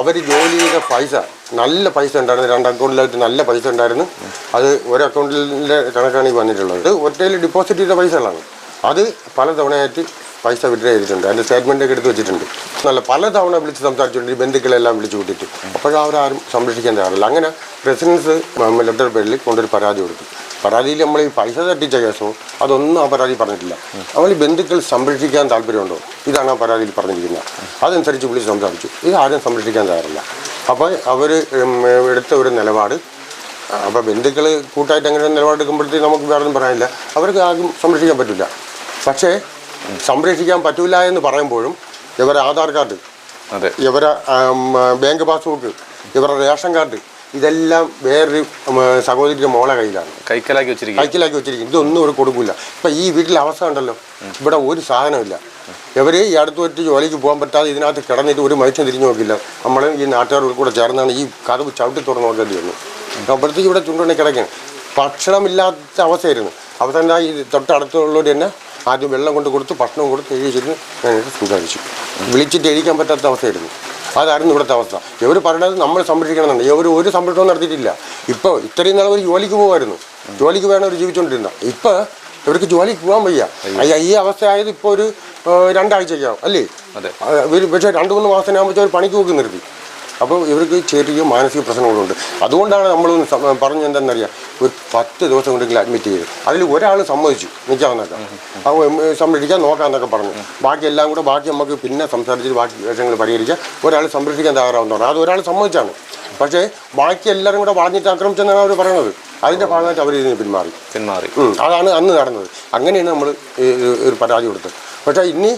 അവർ ജോലി ചെയ്ത പൈസ നല്ല പൈസ ഉണ്ടായിരുന്നു രണ്ട് അക്കൗണ്ടിലായിട്ട് നല്ല പൈസ ഉണ്ടായിരുന്നു അത് ഒരു അക്കൗണ്ടിലെ കണക്കാണ് ഈ വന്നിട്ടുള്ളത് ഒറ്റയിൽ ഡിപ്പോസിറ്റ് ചെയ്ത പൈസകളാണ് അത് പല തവണയായിട്ട് പൈസ വിഡ്രോ ചെയ്തിട്ടുണ്ട് അതിന്റെ സ്റ്റേറ്റ്മെന്റ് ഒക്കെ എടുത്ത് വെച്ചിട്ടുണ്ട് നല്ല പല തവണ വിളിച്ച് സംസാരിച്ചിട്ടുണ്ട് ഈ ബന്ധുക്കളെല്ലാം വിളിച്ചു കൂട്ടിയിട്ട് അപ്പോഴും അവരാരും സംരക്ഷിക്കാൻ തയ്യാറില്ല അങ്ങനെ പ്രസിഡൻസ് ലെറ്റർ പേരിൽ കൊണ്ടൊരു പരാതി കൊടുത്തു പരാതിയിൽ നമ്മൾ ഈ പൈസ തട്ടിച്ച കേസോ അതൊന്നും ആ പരാതി പറഞ്ഞിട്ടില്ല. നമ്മൾ ഈ ബന്ധുക്കൾ സംരക്ഷിക്കാൻ താല്പര്യമുണ്ടോ? ഇതാണ് ആ പരാതിയിൽ പറഞ്ഞിരിക്കുന്നത്. അതനുസരിച്ച് വിളിച്ച് സംസാരിച്ചു. ഇത് ആരും സംരക്ഷിക്കാൻ തയ്യാറില്ല. അപ്പോൾ അവർ എടുത്ത ഒരു നിലപാട് അപ്പോൾ ബന്ധുക്കൾ കൂട്ടായിട്ട് അങ്ങനെ നിലപാടെടുക്കുമ്പോഴത്തേക്ക് നമുക്ക് വേറെ ഒന്നും പറയാനില്ല. അവർക്ക് ആരും സംരക്ഷിക്കാൻ പറ്റില്ല. പക്ഷേ സംരക്ഷിക്കാൻ പറ്റില്ല എന്ന് പറയുമ്പോഴും ഇവരുടെ ആധാർ കാർഡ് ഇവരുടെ ഇവരെ ബാങ്ക് പാസ്ബുക്ക് ഇവരുടെ റേഷൻ കാർഡ് ഇതെല്ലാം വേറൊരു സഹോദരിയുടെ മോളെ കയ്യിലാണ്. കൈക്കലാക്കി വെച്ചിരിക്കും കൈക്കലാക്കി വെച്ചിരിക്കും ഇതൊന്നും ഒരു കൊടുക്കില്ല ഇപ്പം ഈ വീട്ടിലെ അവസ്ഥ ഉണ്ടല്ലോ ഇവിടെ ഒരു സാധനമില്ല ഇവർ ഈ അടുത്ത് വെച്ച് ജോലിക്ക് പോകാൻ പറ്റാതെ ഇതിനകത്ത് കിടന്നിട്ട് ഒരു മനുഷ്യൻ തിരിഞ്ഞു നോക്കില്ല. നമ്മൾ ഈ നാട്ടുകാരോട് കൂടെ ചേർന്നാണ് ഈ കഥ ചവിട്ടി തുറന്ന് നോക്കേണ്ടി വന്നു. അപ്പോഴത്തേക്ക് ഇവിടെ ചുണ്ടുണ്ണി കിടക്കുകയാണ്. ഭക്ഷണമില്ലാത്ത അവസ്ഥയായിരുന്നു. അവസാനം ഈ തൊട്ടടുത്തുള്ളവർ തന്നെ ആദ്യം വെള്ളം കൊണ്ട് കൊടുത്ത് ഭക്ഷണം കൊടുത്ത് എഴുതിച്ചിരുന്ന് ഞാനിട്ട് സംസാരിച്ചു. വിളിച്ചിട്ട് എഴുതിക്കാൻ പറ്റാത്ത അവസ്ഥയായിരുന്നു. അതായിരുന്നു ഇവിടുത്തെ അവസ്ഥ. ഇവർ പറയുന്നത് നമ്മൾ സംരക്ഷിക്കണമെന്നുണ്ട്. ഇവർ ഒരു സംരക്ഷണവും നടത്തിയിട്ടില്ല. ഇപ്പോൾ ഇത്രയും നാൾ ഒരു ജോലിക്ക് പോകുമായിരുന്നു ജോലിക്ക് വേണം അവർ ജീവിച്ചുകൊണ്ടിരുന്ന ഇപ്പോൾ ഇവർക്ക് ജോലിക്ക് പോകാൻ വയ്യ. അയ്യ, ഈ അവസ്ഥയായത് ഇപ്പോൾ ഒരു രണ്ടാഴ്ചയ്ക്കാവും അല്ലേ? അതെ. പക്ഷേ രണ്ട് മൂന്ന് മാസത്തിനാകുമ്പോൾ അവർ പണിക്ക് പോക്ക് നിർത്തി. അപ്പോൾ ഇവർക്ക് ചെറിയ മാനസിക പ്രശ്നങ്ങളുണ്ട്. അതുകൊണ്ടാണ് നമ്മൾ പറഞ്ഞു എന്താണെന്നറിയാം? ഒരു പത്ത് ദിവസം കൊണ്ടെങ്കിലും അഡ്മിറ്റ് ചെയ്ത്. അതിൽ ഒരാൾ സമ്മതിച്ചു. നിൽക്കാമെന്നൊക്കെ അവ സംരക്ഷിക്കാൻ നോക്കാമെന്നൊക്കെ പറഞ്ഞു. ബാക്കി എല്ലാം കൂടെ ബാക്കി നമുക്ക് പിന്നെ സംസാരിച്ചിട്ട് ബാക്കി വിഷയങ്ങൾ പരിഹരിച്ചാൽ ഒരാൾ സംരക്ഷിക്കാൻ തയ്യാറാവുന്ന പറഞ്ഞു. അത് ഒരാൾ സമ്മതിച്ചാണ്. പക്ഷേ ബാക്കി എല്ലാവരും കൂടെ വളഞ്ഞിട്ട് ആക്രമിച്ചെന്നാണ് അവർ പറയുന്നത് അതിന്റെ ഭാഗമായിട്ട് അവർ ഇതിന് പിന്മാറി. പിന്മാറി. അതാണ് അന്ന് നടന്നത്. അങ്ങനെയാണ് നമ്മൾ ഒരു പരാതി കൊടുത്തത്. പക്ഷേ ഇനി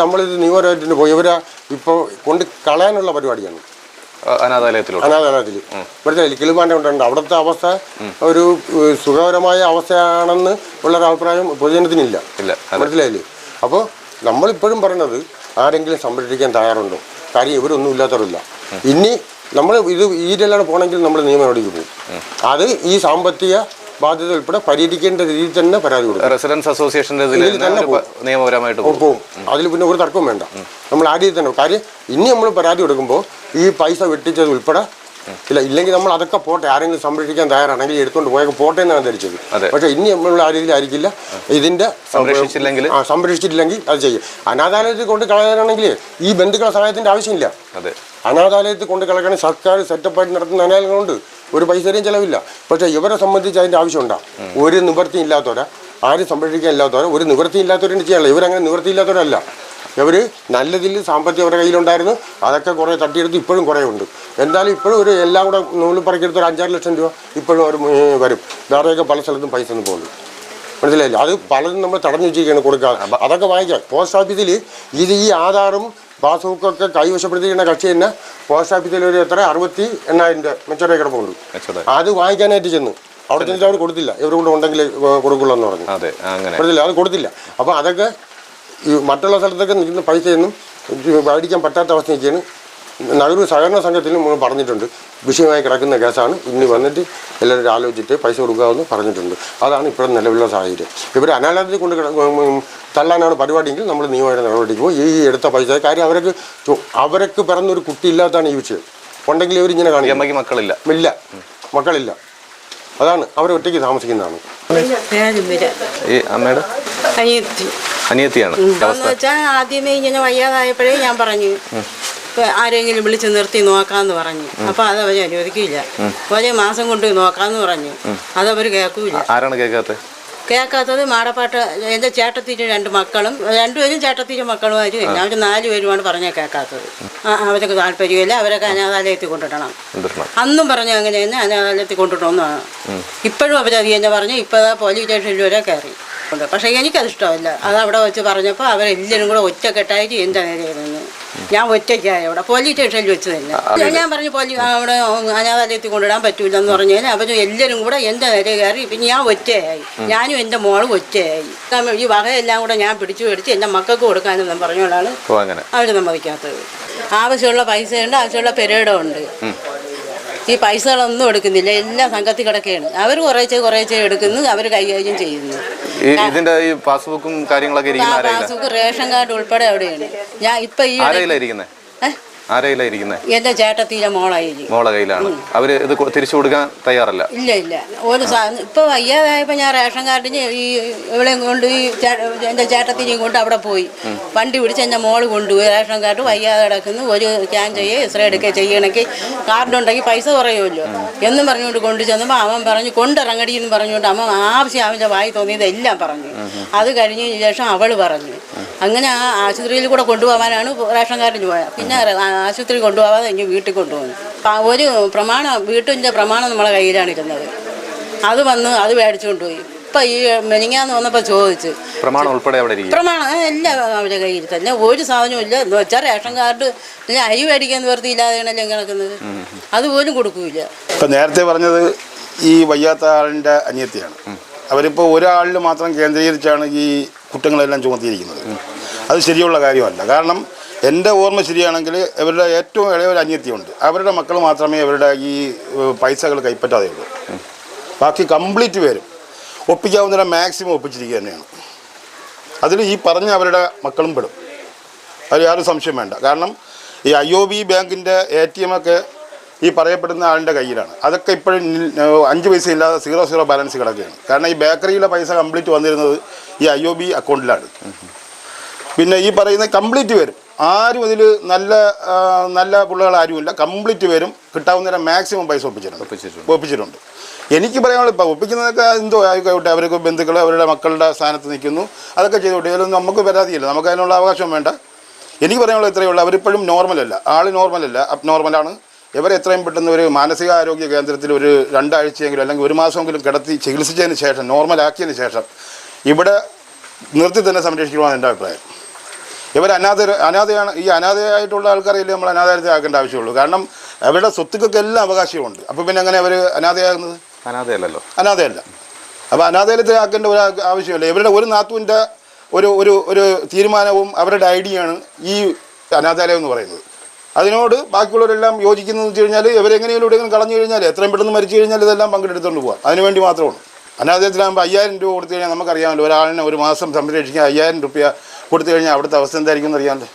നമ്മളിത് നിയമപരമായിട്ട് പോയി. ഇവരാ ഇപ്പോൾ കൊണ്ട് കളയാനുള്ള പരിപാടിയാണ്. അനാഥാലയത്തിലോട്ട്. അനാഥാലയത്തിൽ ഇവിടുത്തെ കിളിമാന്റെ കൊണ്ടുണ്ട് അവിടുത്തെ അവസ്ഥ ഒരു സുഖകരമായ അവസ്ഥയാണെന്ന് ഉള്ളൊരു അഭിപ്രായം പൊതുജനത്തിനില്ല. ഇല്ല മനസ്സിലായില്ലേ? അപ്പോൾ നമ്മളിപ്പോഴും പറയുന്നത് ആരെങ്കിലും സംരക്ഷിക്കാൻ തയ്യാറുണ്ടോ? കാര്യം ഇവരൊന്നും ഇല്ലാത്തവരില്ല. ഇനി നമ്മൾ ഇത് ഈ ഈരെല്ലാം പോകണമെങ്കിൽ നമ്മൾ നിയമനോടിക്ക് പോകും. അത് ഈ സാമ്പത്തിക ബാധ്യത ഉൾപ്പെടെ പരിഹരിക്കേണ്ട രീതിയിൽ തന്നെ പരാതി കൊടുക്കും. റെസിഡൻസ് അസോസിയേഷന്റെ നിയമപരമായിട്ട് പോകും. അതിൽ പിന്നെ ഒരു തർക്കവും വേണ്ട. നമ്മൾ ആ രീതിയിൽ തന്നെ. കാര്യം ഇനി നമ്മൾ പരാതി കൊടുക്കുമ്പോൾ ഈ പൈസ വെട്ടിച്ചത് ഉൾപ്പെടെ? ഇല്ല ഇല്ലെങ്കിൽ നമ്മൾ അതൊക്കെ പോട്ടെ. ആരെങ്കിലും സംരക്ഷിക്കാൻ തയ്യാറാണെങ്കിൽ എടുത്തുകൊണ്ട് പോയൊക്കെ പോട്ടെ എന്നാണ് ധരിച്ചത്. പക്ഷെ ഇനി നമ്മൾ ആ രീതിയിലായിരിക്കില്ല ഇതിന്റെ സംരക്ഷിച്ചില്ലെങ്കിൽ? ആ സംരക്ഷിച്ചിട്ടില്ലെങ്കിൽ അത് ചെയ്യും. അനാഥാലയത്തിൽ കൊണ്ട് കളയാനാണെങ്കിൽ ഈ ബന്ധുക്കളെ സഹായത്തിന്റെ ആവശ്യമില്ല. അതെ. അനാഥാലയത്തിൽ കൊണ്ട് കളക്കണ സർക്കാർ സെറ്റപ്പായിട്ട് നടത്തുന്ന കൊണ്ട് ഒരു പൈസയും ചിലവില്ല. പക്ഷേ ഇവരെ സംബന്ധിച്ച് അതിന്റെ ആവശ്യമുണ്ടോ? ഒരു നിവൃത്തി ഇല്ലാത്തവരാ ആരും സംരക്ഷിക്കാൻ ഇല്ലാത്തവരെ ഒരു നിവൃത്തി ഇല്ലാത്തവരെ ചെയ്യാനുള്ള ഇവരങ്ങനെ നിവൃത്തി ഇല്ലാത്തവരല്ല ഇവർ നല്ലതിൽ സാമ്പത്തികം അവരുടെ കയ്യിലുണ്ടായിരുന്നു. അതൊക്കെ കുറേ തട്ടിയെടുത്ത് ഇപ്പോഴും കുറേ ഉണ്ട്. എന്തായാലും ഇപ്പോഴും ഒരു എല്ലാം കൂടെ നൂൽ പറക്കിയെടുത്ത് ഒരു അഞ്ചാറ് ലക്ഷം രൂപ ഇപ്പോഴും അവർ വരും. വേറെയൊക്കെ പല സ്ഥലത്തും പൈസ ഒന്നും പോകുന്നു മനസ്സിലായില്ല? അത് പലതും നമ്മൾ തടഞ്ഞു വെച്ചിരിക്കുകയാണ് കൊടുക്കുക അതൊക്കെ വാങ്ങിക്കാം. പോസ്റ്റ് ഓഫീസിൽ ഇത് ഈ ആധാറും പാസ്ബുക്കൊക്കെ കൈവശപ്പെടുത്തിയിരിക്കുന്ന കക്ഷി തന്നെ പോസ്റ്റ് ഓഫീസിൽ ഒരു എത്ര? അറുപത്തി എണ്ണായിരം രൂപ മെച്ചോടെ കിടപ്പുണ്ട്. അത് വാങ്ങിക്കാനായിട്ട് ചെന്നു. അവിടെ ചെന്നിട്ട് അവർ കൊടുത്തില്ല. ഇവർ കൊണ്ട് ഉണ്ടെങ്കിൽ കൊടുക്കുള്ളൂ എന്ന് പറഞ്ഞു. അതെ അങ്ങനെ. കൊടുത്തില്ല അത് കൊടുത്തില്ല. അപ്പോൾ അതൊക്കെ ഈ മറ്റുള്ള സ്ഥലത്തൊക്കെ നിൽക്കുന്ന പൈസയൊന്നും മേടിക്കാൻ പറ്റാത്ത അവസ്ഥ നിൽക്കുകയാണ് നഗര സഹകരണ സംഘത്തിലും നമ്മൾ പറഞ്ഞിട്ടുണ്ട്. വിഷയമായി കിടക്കുന്ന കേസാണ്. ഇനി വന്നിട്ട് എല്ലാവരും ആലോചിച്ചിട്ട് പൈസ കൊടുക്കാമെന്ന് പറഞ്ഞിട്ടുണ്ട്. അതാണ് ഇപ്പോഴും നിലവിലുള്ള സാഹചര്യം. ഇവർ അനാലയത്തിൽ കൊണ്ട് തള്ളാനാണ് പരിപാടിയെങ്കിൽ നമ്മൾ നിയമമായ നടപടിക്ക് പോകും ഈ എടുത്ത പൈസ കാര്യം അവർക്ക് അവർക്ക് പിറന്നൊരു കുട്ടി ഇല്ലാത്തതാണ് ഈ വിഷയം. ഉണ്ടെങ്കിൽ ഇവർ ഇങ്ങനെ കാണിക്കും അമ്മയ്ക്ക് മക്കളില്ല. ഇല്ല. മക്കളില്ല. അതാണ് അവർ ഒറ്റയ്ക്ക് താമസിക്കുന്നതാണ് ഈ അമ്മയുടെ? അനിയത്തിയാണ്. വെച്ചാൽ ആദ്യമേ ഇങ്ങനെ വയ്യാതായപ്പോഴേ ഞാൻ പറഞ്ഞു ആരെങ്കിലും വിളിച്ച് നിർത്തി നോക്കാന്ന് പറഞ്ഞു. അപ്പൊ അത് അവർ അനുവദിക്കില്ല ഒരേ മാസം കൊണ്ട് നോക്കാന്ന് പറഞ്ഞു. അതവർ കേൾക്കൂല. ആരാണ് കേൾക്കാത്തത് കേൾക്കാത്തത് മാടപ്പാട്ട് എന്റെ ചേട്ടത്തിന്റെ രണ്ട് മക്കളും രണ്ടുപേരും ചേട്ടത്തിന്റെ മക്കളുമായിട്ട് ഞാൻ ഒരു നാല് പേരുമാണ് പറഞ്ഞ കേൾക്കാത്തത്. അവർക്ക് അവരൊക്കെ താല്പര്യമില്ല അവരൊക്കെ അനാഥാലയത്തിൽ കൊണ്ടിടണം അന്നും പറഞ്ഞു അങ്ങനെ തന്നെ അനാഥാലയത്തിൽ കൊണ്ടിട്ടോന്നാണ് ഇപ്പോഴും അവരത് തന്നെ പറഞ്ഞു ഇപ്പോൾ പോലീസ് സ്റ്റേഷനിൽ വരെ കയറി. ഉണ്ട്. പക്ഷേ എനിക്കത് ഇഷ്ടമല്ല അത് അവിടെ വെച്ച് പറഞ്ഞപ്പോൾ അവരെല്ലാവരും കൂടെ ഒറ്റക്കെട്ടായിട്ട് എന്താ നേരെയെന്ന് ഞാൻ ഒറ്റയ്ക്കായി അവിടെ. പോലീസ് സ്റ്റേഷനിൽ വെച്ച് തന്നെ ഞാൻ പറഞ്ഞു പോലീസ് അവിടെ അനാഥാലയത്തിൽ കൊണ്ടിടാൻ പറ്റൂല എന്ന് പറഞ്ഞാൽ അവർ എല്ലാവരും കൂടെ എന്റെ നേരെ കയറി. പിന്നെ ഞാൻ ഒറ്റയായി. ഞാനും എന്റെ മോളും ഒറ്റയായി. ഈ വകയെല്ലാം കൂടെ ഞാൻ പിടിച്ചു പിടിച്ച് എന്റെ മക്കൾക്ക് കൊടുക്കാനെന്നും പറഞ്ഞോളാണ് അവർ സമ്മതിക്കാത്തത്. ആവശ്യമുള്ള പൈസയുണ്ട് ആവശ്യമുള്ള പെരേഡും ഉണ്ട് ഈ പൈസകളൊന്നും എടുക്കുന്നില്ല. എല്ലാം സംഘത്തിൽ കിടക്കുകയാണ്. അവർ കുറേശ്ശെ കുറേശ്ശെ എടുക്കുന്നു. അവർ കൈകാര്യം ചെയ്യുന്നു. ഇതിന്റെ ഈ പാസ്ബുക്കും കാര്യങ്ങളൊക്കെ പാസ്ബുക്ക് റേഷൻ കാർഡ് ഉൾപ്പെടെ അവിടെയാണ്. ഞാൻ ഇപ്പൊ ഈ ഇരിക്കുന്നത് എന്റെ ചേട്ടത്തിന്റെ മോളായി മോളെ കയ്യിലാണ്. അവർ ഇത് കൊ- തിരിച്ചു കൊടുക്കാൻ തയ്യാറല്ല? ഇല്ല ഇല്ല. ഒരു സാധനം ഇപ്പൊ വയ്യാതായപ്പോ ഞാൻ റേഷൻ കാർഡിന് ഈ ഇവളെയും കൊണ്ട് ഈ ചേ- എന്റെ ചേട്ടത്തിനെയും കൊണ്ട് അവിടെ പോയി. വണ്ടി പിടിച്ച് എന്റെ മോൾ കൊണ്ടുപോയി. റേഷൻ കാർഡ് വയ്യാതെ കിടക്കുന്നു. ഒരു സ്കാൻ ചെയ്യേ എക്സ്റേ എടുക്കുക ചെയ്യണമെങ്കിൽ കാർഡുണ്ടെങ്കിൽ പൈസ കുറയുമല്ലോ. എന്നും പറഞ്ഞുകൊണ്ട് കൊണ്ടു ചെന്നപ്പോൾ അവൻ പറഞ്ഞു കൊണ്ടിറങ്ങടി എന്ന് പറഞ്ഞുകൊണ്ട് അമ്മ ആവശ്യം അവന്റെ വായി തോന്നിയത് എല്ലാം പറഞ്ഞു. അത് കഴിഞ്ഞതിന് ശേഷം അവൾ പറഞ്ഞു അങ്ങനെ ആ ആശുപത്രിയിൽ കൂടെ കൊണ്ടുപോകാനാണ് റേഷൻ കാർഡിന് പോയത്. പിന്നെ ആശുപത്രി കൊണ്ടുപോകാതെ ഇനി വീട്ടിൽ കൊണ്ടുപോകുന്നു. അപ്പം ഒരു പ്രമാണം വീട്ടിന്റെ പ്രമാണം നമ്മളെ കയ്യിലാണ് ഇരുന്നത് അത് വന്ന് അത് മേടിച്ചു കൊണ്ടുപോയി ഇപ്പം ഈ മെനിങ്ങാന്ന് വന്നപ്പോൾ ചോദിച്ചു പ്രമാണം ഉൾപ്പെടെ അവിടെ പ്രമാണം എല്ലാം അവരുടെ കയ്യിൽ തന്നെ ഒരു സാധനവും ഇല്ല. എന്ന് വെച്ചാൽ റേഷൻ കാർഡ് അരി മേടിക്കാൻ നിവർത്തിയില്ലാതെയാണല്ലോ കിടക്കുന്നത് അതുപോലും കൊടുക്കൂല ഇപ്പം നേരത്തെ പറഞ്ഞത് ഈ വയ്യാത്ത ആളിന്റെ അനിയത്തിയാണ്. അവരിപ്പോൾ ഒരാളിൽ മാത്രം കേന്ദ്രീകരിച്ചാണ് ഈ കുറ്റങ്ങളെല്ലാം ചുമത്തിയിരിക്കുന്നത്. അത് ശരിയുള്ള കാര്യമല്ല. കാരണം എന്റെ ഓർമ്മ ശരിയാണെങ്കിൽ ഇവരുടെ ഏറ്റവും ഇളയ ഒരു അന്യത്തിയുണ്ട്. അവരുടെ മക്കൾ മാത്രമേ ഇവരുടെ ഈ പൈസകൾ കൈപ്പറ്റാതെയുള്ളൂ. ബാക്കി കംപ്ലീറ്റ് പേരും ഒപ്പിക്കാവുന്ന മാക്സിമം ഒപ്പിച്ചിരിക്കുക തന്നെയാണ്. അതിൽ ഈ പറഞ്ഞ അവരുടെ മക്കളും പെടും. അതിൽ യാതൊരു സംശയം വേണ്ട. കാരണം ഈ ഐ ഒ ബി ബാങ്കിന്റെ എ ടി എം ഒക്കെ ഈ പറയപ്പെടുന്ന ആളിന്റെ കയ്യിലാണ്. അതൊക്കെ ഇപ്പോഴും അഞ്ച് പൈസ ഇല്ലാതെ സീറോ സീറോ ബാലൻസ് കിടക്കുകയാണ്. കാരണം ഈ ബേക്കറിയിലെ പൈസ കംപ്ലീറ്റ് വന്നിരുന്നത് ഈ ഐ ഒ ബി അക്കൗണ്ടിലാണ്. പിന്നെ ഈ പറയുന്ന കംപ്ലീറ്റ് വരും ആരും ഇതിൽ നല്ല നല്ല പിള്ളേർ ആരുമില്ല. കംപ്ലീറ്റ് വരും കിട്ടാവുന്ന മാക്സിമം പൈസ ഒപ്പിച്ചിട്ടുണ്ട്. ഒപ്പിച്ചിട്ടുണ്ട്. എനിക്ക് പറയാനുള്ള ഇപ്പം ഒപ്പിക്കുന്നതൊക്കെ എന്തോ ആയിക്കോട്ടെ അവർക്ക് ബന്ധുക്കൾ അവരുടെ മക്കളുടെ സ്ഥാനത്ത് നിൽക്കുന്നു. അതൊക്കെ ചെയ്തോട്ടെ ഇതിലൊന്നും നമുക്ക് പരാതിയില്ല. നമുക്ക് അതിനുള്ള അവകാശം വേണ്ട. എനിക്ക് പറയാനുള്ള ഇത്രയേ ഉള്ളൂ. അവരിപ്പോഴും നോർമലല്ല ആൾ നോർമലല്ല അപ് നോർമലാണ് ഇവരെ എത്രയും പെട്ടെന്ന് ഒരു മാനസികാരോഗ്യ കേന്ദ്രത്തിൽ ഒരു രണ്ടാഴ്ചയെങ്കിലും അല്ലെങ്കിൽ ഒരു മാസമെങ്കിലും കിടത്തി ചികിത്സിച്ചതിന് ശേഷം നോർമലാക്കിയതിന് ശേഷം ഇവിടെ നിർത്തി തന്നെ സംരക്ഷിക്കണമെന്ന് എന്റെ അഭിപ്രായം. ഇവർ അനാഥ അനാഥയാണ് ഈ അനാഥയായിട്ടുള്ള ആൾക്കാരെയല്ലേ നമ്മൾ അനാഥാരത്തെ ആക്കേണ്ട ആവശ്യമുള്ളൂ. കാരണം അവരുടെ സ്വത്തുക്കൾക്ക് എല്ലാം അവകാശമുണ്ട്. അപ്പോൾ പിന്നെ എങ്ങനെ അവർ അനാഥയാകുന്നത്? അനാഥയല്ലല്ലോ. അനാഥയല്ല. അപ്പോൾ അനാഥയത്തെ ആക്കേണ്ട ഒരു ആവശ്യമില്ല. ഇവരുടെ ഒരു നാത്തുവിന്റെ ഒരു ഒരു ഒരു തീരുമാനവും അവരുടെ ഐഡിയയാണ് ഈ അനാഥാലയം എന്ന് പറയുന്നത്. അതിനോട് ബാക്കിയുള്ളവരെല്ലാം യോജിക്കുന്നതെന്ന് വെച്ച് കഴിഞ്ഞാൽ ഇവരെങ്ങനെയും എവിടെയെങ്കിലും കളഞ്ഞു കഴിഞ്ഞാൽ എത്രയും പെട്ടെന്ന് മരിച്ചു കഴിഞ്ഞാൽ ഇതെല്ലാം പങ്കെടുത്തുകൊണ്ട് പോകാം അതിനുവേണ്ടി മാത്രമാണ്. അനാഥയത്തിലാകുമ്പോൾ അയ്യായിരം രൂപ കൊടുത്തു കഴിഞ്ഞാൽ നമുക്കറിയാമല്ലോ ഒരാളിനെ ഒരു മാസം സംരക്ഷിക്കാൻ അയ്യായിരം രൂപ കൊടുത്തു കഴിഞ്ഞാൽ അവിടുത്തെ അവസ്ഥ എന്തായിരിക്കും അറിയാമല്ലോ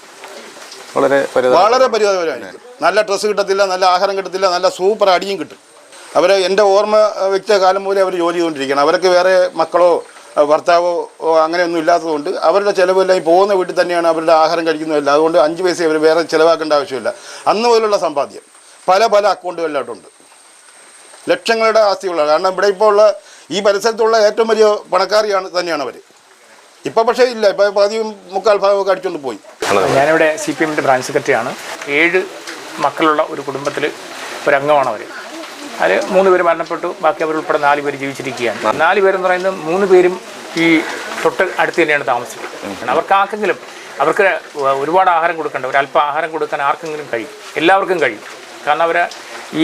വളരെ വളരെ പരിതാപകരമായിരിക്കും. നല്ല ഡ്രസ്സ് കിട്ടത്തില്ല നല്ല ആഹാരം കിട്ടത്തില്ല നല്ല സൂപ്പർ അടിയും കിട്ടും. അവർ എന്റെ ഓർമ്മ വെച്ച കാലം പോലെ അവർ ജോലി ചെയ്തുകൊണ്ടിരിക്കണം അവർക്ക് വേറെ മക്കളോ ഭർത്താവോ അങ്ങനെയൊന്നും ഇല്ലാത്തതുകൊണ്ട് അവരുടെ ചിലവെല്ലാം ഈ പോകുന്ന വീട്ടിൽ തന്നെയാണ് അവരുടെ ആഹാരം കഴിക്കുന്നതല്ല. അതുകൊണ്ട് അഞ്ച് പൈസ അവർ വേറെ ചിലവാക്കേണ്ട ആവശ്യമില്ല. അന്ന് മുതലുള്ള സമ്പാദ്യം. പല പല അക്കൗണ്ടുകളിലായിട്ടുണ്ട് ലക്ഷങ്ങളുടെ ആസ്തികളാണ്. കാരണം ഇവിടെ ഇപ്പോൾ ഉള്ള ഈ പരിസരത്തുള്ള ഏറ്റവും വലിയ പണക്കാരിയാണ് തന്നെയാണ് അവർ ഇപ്പം പക്ഷേ ഇല്ല ഇപ്പം പകുതിയും മുക്കാൽ ഭാഗമൊക്കെ അടിച്ചുകൊണ്ട് പോയി. ഞാനിവിടെ സി പി എമ്മിന്റെ ബ്രാഞ്ച് സെക്രട്ടറിയാണ് ഏഴ് മക്കളുള്ള ഒരു കുടുംബത്തിൽ ഒരു അംഗമാണ് അവർ അതിൽ മൂന്ന് പേര് മരണപ്പെട്ടു ബാക്കി അവരുൾപ്പെടെ നാല് പേര് ജീവിച്ചിരിക്കുകയാണ്. നാല് പേരെന്ന് പറയുന്നത് മൂന്ന് പേരും ഈ തൊട്ട് അടുത്ത് തന്നെയാണ് താമസിക്കുന്നത്. അവർക്ക് ആർക്കെങ്കിലും അവർക്ക് ഒരുപാട് ആഹാരം കൊടുക്കേണ്ട ഒരു അല്പം ആഹാരം കൊടുക്കാൻ ആർക്കെങ്കിലും കഴിയും. എല്ലാവർക്കും കഴിയും. കാരണം അവർ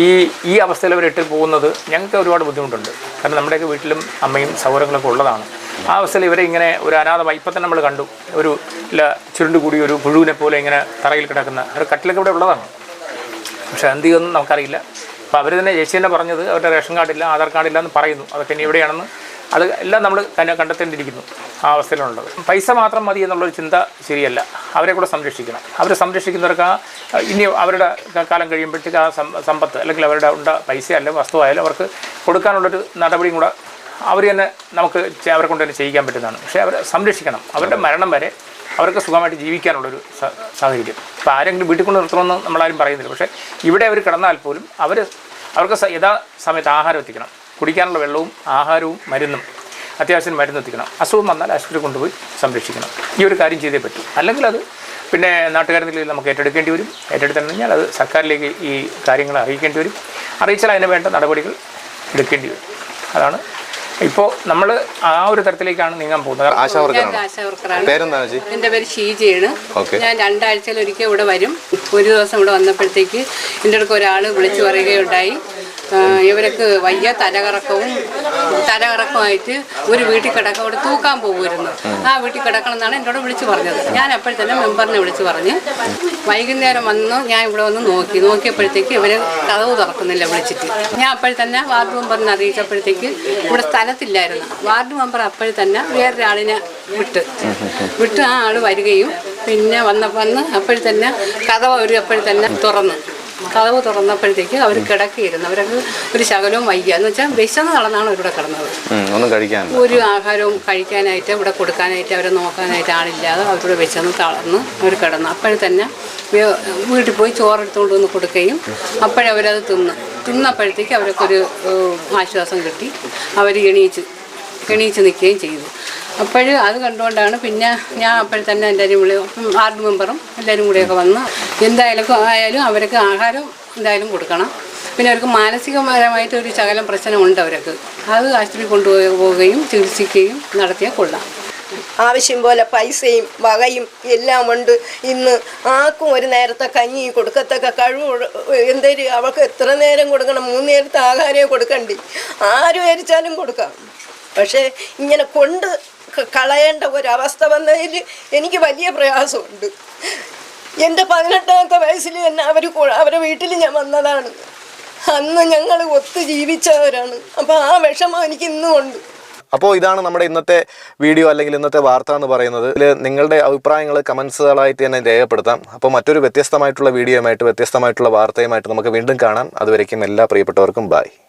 ഈ ഈ അവസ്ഥയിൽ അവർ ഇട്ട് പോകുന്നത് ഞങ്ങൾക്ക് ഒരുപാട് ബുദ്ധിമുട്ടുണ്ട്. കാരണം നമ്മുടെയൊക്കെ വീട്ടിലും അമ്മയും സൗകര്യങ്ങളൊക്കെ ഉള്ളതാണ്. ആ അവസ്ഥയിൽ ഇവരെ ഇങ്ങനെ ഒരു അനാഥമായി ഇപ്പം തന്നെ നമ്മൾ കണ്ടു. ഒരു ചുരുണ്ട് കൂടി ഒരു പുഴുവിനെ പോലെ ഇങ്ങനെ തറയിൽ കിടക്കുന്ന ഒരു കട്ടിലൊക്കെ ഇവിടെ ഉള്ളതാണ്. പക്ഷേ എന്ത് ചെയ്യുമെന്ന് നമുക്കറിയില്ല. അപ്പോൾ അവർ തന്നെ ചേച്ചി തന്നെ പറഞ്ഞത് അവരുടെ റേഷൻ കാർഡില്ല ആധാർ കാർഡില്ല എന്ന് പറയുന്നു. അതൊക്കെ ഇനി എവിടെയാണെന്ന് അത് എല്ലാം നമ്മൾ തന്നെ കണ്ടെത്തേണ്ടിയിരിക്കുന്നു ആ അവസ്ഥയിലുള്ളത്. പൈസ മാത്രം മതി എന്നുള്ളൊരു ചിന്ത ശരിയല്ല. അവരെ കൂടെ സംരക്ഷിക്കണം. അവരെ സംരക്ഷിക്കുന്നവർക്ക് ആ ഇനി അവരുടെ കാലം കഴിയുമ്പോഴത്തേക്ക് ആ സമ്പത്ത് അല്ലെങ്കിൽ അവരുടെ ഉണ്ട പൈസ അല്ലെങ്കിൽ വസ്തുവായാലും അവർക്ക് കൊടുക്കാനുള്ളൊരു നടപടിയും കൂടെ അവർ തന്നെ നമുക്ക് അവരെ കൊണ്ട് തന്നെ ചെയ്യിക്കാൻ പറ്റുന്നതാണ്. പക്ഷേ അവരെ സംരക്ഷിക്കണം. അവരുടെ മരണം വരെ അവർക്ക് സുഖമായിട്ട് ജീവിക്കാനുള്ളൊരു സാഹചര്യം. ഇപ്പോൾ ആരെങ്കിലും വീട്ടിൽ കൊണ്ട് നിർത്തണമെന്ന് നമ്മളാരും പറയുന്നില്ല. പക്ഷേ ഇവിടെ അവർ കിടന്നാൽ പോലും അവർ അവർക്ക് യഥാ സമയത്ത് ആഹാരം എത്തിക്കണം. കുടിക്കാനുള്ള വെള്ളവും ആഹാരവും മരുന്നും അത്യാവശ്യം മരുന്ന് എത്തിക്കണം. അസുഖം വന്നാൽ ആശുപത്രി കൊണ്ടുപോയി സംരക്ഷിക്കണം. ഈ ഒരു കാര്യം ചെയ്തേ പറ്റൂ. അല്ലെങ്കിൽ അത് പിന്നെ നാട്ടുകാരുടെ നിലയിൽ നമുക്ക് ഏറ്റെടുക്കേണ്ടി വരും. ഏറ്റെടുത്തു കഴിഞ്ഞാൽ അത് സർക്കാരിലേക്ക് ഈ കാര്യങ്ങൾ അറിയിക്കേണ്ടി വരും. അറിയിച്ചാൽ അതിന് വേണ്ട നടപടികൾ എടുക്കേണ്ടി വരും. അതാണ് ഇപ്പോൾ നമ്മൾ ആ ഒരു തരത്തിലേക്കാണ് നീങ്ങാൻ പോകുന്നത്. ആശാ വർക്കറാണ്? എന്റെ പേര് ഷീജയാണ്. ഞാൻ രണ്ടാഴ്ചയിൽ ഒരിക്കൽ ഇവിടെ വരും. ഒരു ദിവസം ഇവിടെ വന്നപ്പോഴത്തേക്ക് എന്റെ അടുക്ക് ഒരാൾ വിളിച്ചു പറയുകയുണ്ടായി. ഇവർക്ക് വയ്യ തലകറക്കവും തലകറക്കമായിട്ട് ഒരു വീട്ടിൽ കിടക്ക അവിടെ തൂക്കാൻ പോകുമായിരുന്നു ആ വീട്ടിൽ കിടക്കണം എന്നാണ് എന്നോട് വിളിച്ചു പറഞ്ഞത്. ഞാൻ അപ്പോൾ തന്നെ മെമ്പറിനെ വിളിച്ചു പറഞ്ഞ് വൈകുന്നേരം വന്ന് ഞാൻ ഇവിടെ വന്ന് നോക്കി. നോക്കിയപ്പോഴത്തേക്ക് ഇവർ കഥവ് തുറക്കുന്നില്ല വിളിച്ചിട്ട്. ഞാൻ അപ്പോൾ തന്നെ വാർഡ് മെമ്പറിനെ അറിയിച്ചപ്പോഴത്തേക്ക് ഇവിടെ സ്ഥലത്തില്ലായിരുന്നു. വാർഡ് മെമ്പർ അപ്പോൾ തന്നെ വേറൊരാളിനെ വിട്ട്. വിട്ട് ആ ആൾ വരികയും പിന്നെ വന്ന വന്ന് അപ്പോൾ തന്നെ കഥവ് അവർ അപ്പോൾ തന്നെ തുറന്നു. കഥവ് തുറന്നപ്പോഴത്തേക്ക് അവർ കിടക്കിയിരുന്നു. അവർക്ക് ഒരു ശകലവും വയ്യ എന്ന് വെച്ചാൽ വിശന്ന് നടന്നാണ് അവരിവിടെ കിടന്നത്. ഒന്നും കഴിക്കാൻ ഒരു ആഹാരവും കഴിക്കാനായിട്ട് ഇവിടെ കൊടുക്കാനായിട്ട് അവരെ നോക്കാനായിട്ട് ആളില്ലാതെ അവരിവിടെ വിശന്ന് തളർന്ന് അവർ കിടന്നു. അപ്പോഴേ തന്നെ വീട്ടിൽ പോയി ചോറെടുത്തുകൊണ്ട് വന്ന് കൊടുക്കുകയും അപ്പോഴവരത് തിന്ന്. തിന്നപ്പോഴത്തേക്ക് അവർക്കൊരു ആശ്വാസം കിട്ടി. അവർ എണീച്ച് എണീച്ച് നിൽക്കുകയും ചെയ്തു. അപ്പോൾ അത് കണ്ടുകൊണ്ടാണ് പിന്നെ ഞാൻ അപ്പോൾ തന്നെ എല്ലാവരും വിളി വാർഡ് മെമ്പറും എല്ലാവരും കൂടെയൊക്കെ വന്ന് എന്തായാലും ആയാലും അവർക്ക് ആഹാരം എന്തായാലും കൊടുക്കണം. പിന്നെ അവർക്ക് മാനസികപരമായിട്ട് ഒരു ശകലം പ്രശ്നമുണ്ട് അവർക്ക്. അത് ആശുപത്രി കൊണ്ടുപോവുകയും ചികിത്സിക്കുകയും നടത്തിയാൽ കൊള്ളാം. ആവശ്യം പോലെ പൈസയും വകയും എല്ലാം ഉണ്ട്. ഇന്ന് ആർക്കും ഒരു നേരത്തെ കഞ്ഞി കൊടുക്കത്തക്ക കഴിവ് എന്തേലും അവൾക്ക് എത്ര നേരം കൊടുക്കണം? മൂന്ന് നേരത്തെ ആഹാരമേ കൊടുക്കണ്ടി. ആരും ഏരിച്ചാലും കൊടുക്കാം. പക്ഷേ ഇങ്ങനെ കൊണ്ട് കളയേണ്ട ഒരവസ്ഥ വന്നതിൽ എനിക്ക് വലിയ പ്രയാസമുണ്ട്. എന്റെ പതിനെട്ടാമത്തെ വയസ്സിൽ തന്നെ അവർ അവരുടെ വീട്ടിൽ ഞാൻ വന്നതാണ്. അന്ന് ഞങ്ങൾ ഒത്തു ജീവിച്ചവരാണ്. അപ്പോൾ ആ വിഷമം എനിക്ക് ഇന്നും ഉണ്ട്. അപ്പോൾ ഇതാണ് നമ്മുടെ ഇന്നത്തെ വീഡിയോ അല്ലെങ്കിൽ ഇന്നത്തെ വാർത്ത എന്ന് പറയുന്നത്. ഇതിൽ നിങ്ങളുടെ അഭിപ്രായങ്ങൾ കമൻസുകളായിട്ട് തന്നെ രേഖപ്പെടുത്താം. അപ്പോൾ മറ്റൊരു വ്യത്യസ്തമായിട്ടുള്ള വീഡിയോയുമായിട്ട് വ്യത്യസ്തമായിട്ടുള്ള വാർത്തയുമായിട്ട് നമുക്ക് വീണ്ടും കാണാം. അതുവരേക്കും എല്ലാ പ്രിയപ്പെട്ടവർക്കും ബായ്